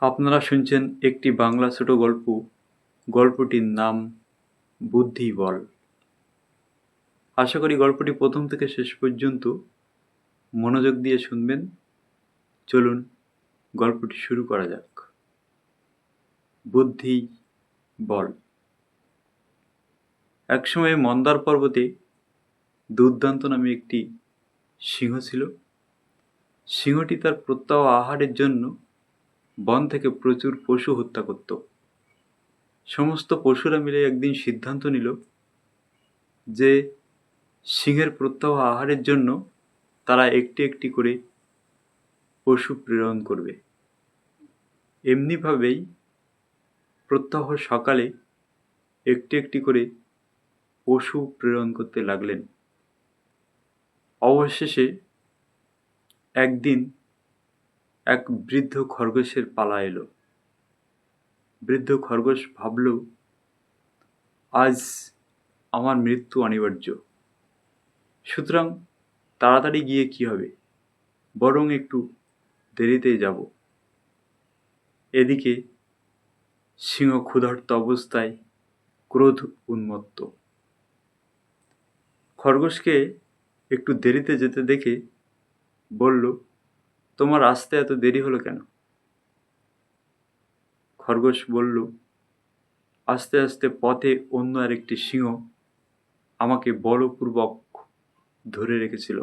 আপনারা শুনছেন একটি বাংলা ছোট গল্প। গল্পটির নাম বুদ্ধি বল। আশা করি গল্পটি প্রথম থেকে শেষ পর্যন্ত মনোযোগ দিয়ে শুনবেন। চলুন গল্পটি শুরু করা যাক। বুদ্ধি বল। একসময় মন্দার পর্বতে দুর্দান্ত নামে একটি সিংহ ছিল। সিংহটি তার প্রত্যাহ আহারের জন্য বন থেকে প্রচুর পশু হত্যা করত। সমস্ত পশুরা মিলে একদিন সিদ্ধান্ত নিল যে সিংহের প্রত্যাহ আহারের জন্য তারা একটি একটি করে পশু প্রেরণ করবে। এমনিভাবেই প্রত্যাহ সকালে একটি একটি করে পশু প্রেরণ করতে লাগলেন। অবশেষে একদিন এক বৃদ্ধ খরগোশের পালা এলো। বৃদ্ধ খরগোশ ভাবল, আজ আমার মৃত্যু অনিবার্য। সুতরাং তাড়াতাড়ি গিয়ে কি হবে? বরং একটু দেরিতে যাব। এদিকে সিংহ ক্ষুধার্ত অবস্থায় ক্রোধ উন্মত্ত। খরগোশকে একটু দেরিতে যেতে দেখে বলল তোমার আসতে এত দেরি হলো কেন? খরগোশ বলল, আস্তে আস্তে পথে অন্য আরেকটি সিংহ আমাকে বলপূর্বক ধরে রেখেছিল।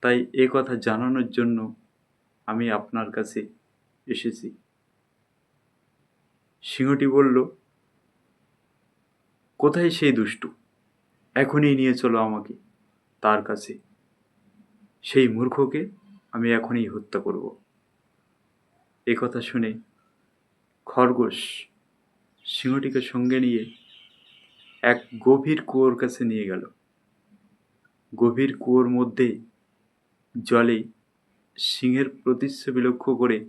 তাই এ কথা জানানোর জন্য আমি আপনার কাছে এসেছি। সিংহটি বলল, কোথায় সেই দুষ্টু? এখনই নিয়ে চলো আমাকে, তার কাছে। সেই মূর্খকে আমি এখনই হত্যা করব। এ কথা শুনে খরগোশ সিংহটিকে সঙ্গে নিয়ে এক গভীর কুয়োর কাছে নিয়ে গেল। গভীর কুয়োর মধ্যে জলে সিংহের প্রতিচ্ছবি লক্ষ্য করে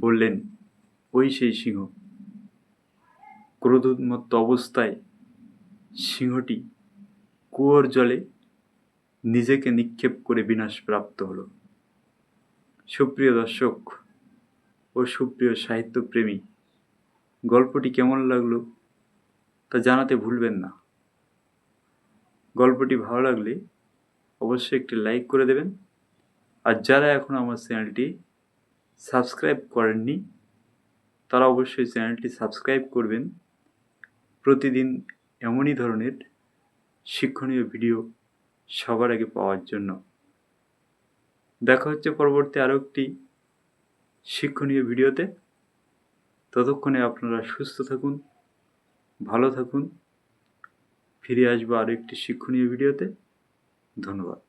বললেন, ওই সেই সিংহ। ক্রোধোন্মত্ত অবস্থায় সিংহটি কুয়োর জলে নিজেকে নিক্ষেপ করে বিনাশপ্রাপ্ত হলো। সুপ্রিয় দর্শক ও সুপ্রিয় সাহিত্যপ্রেমী, গল্পটি কেমন লাগল তা জানাতে ভুলবেন না। গল্পটি ভালো লাগলে অবশ্যই একটি লাইক করে দেবেন। আর যারা এখন আমার চ্যানেলটি সাবস্ক্রাইব করেননি, তারা অবশ্যই চ্যানেলটি সাবস্ক্রাইব করবেন। প্রতিদিন এমনই ধরনের শিক্ষণীয় ভিডিও সবার আগে পাওয়ার জন্য। দেখা হচ্ছে পরবর্তী আরও একটি শিক্ষণীয় ভিডিওতে। ততক্ষণে আপনারা সুস্থ থাকুন, ভালো থাকুন, ফিরে আসব আরও একটি শিক্ষণীয় ভিডিওতে। ধন্যবাদ।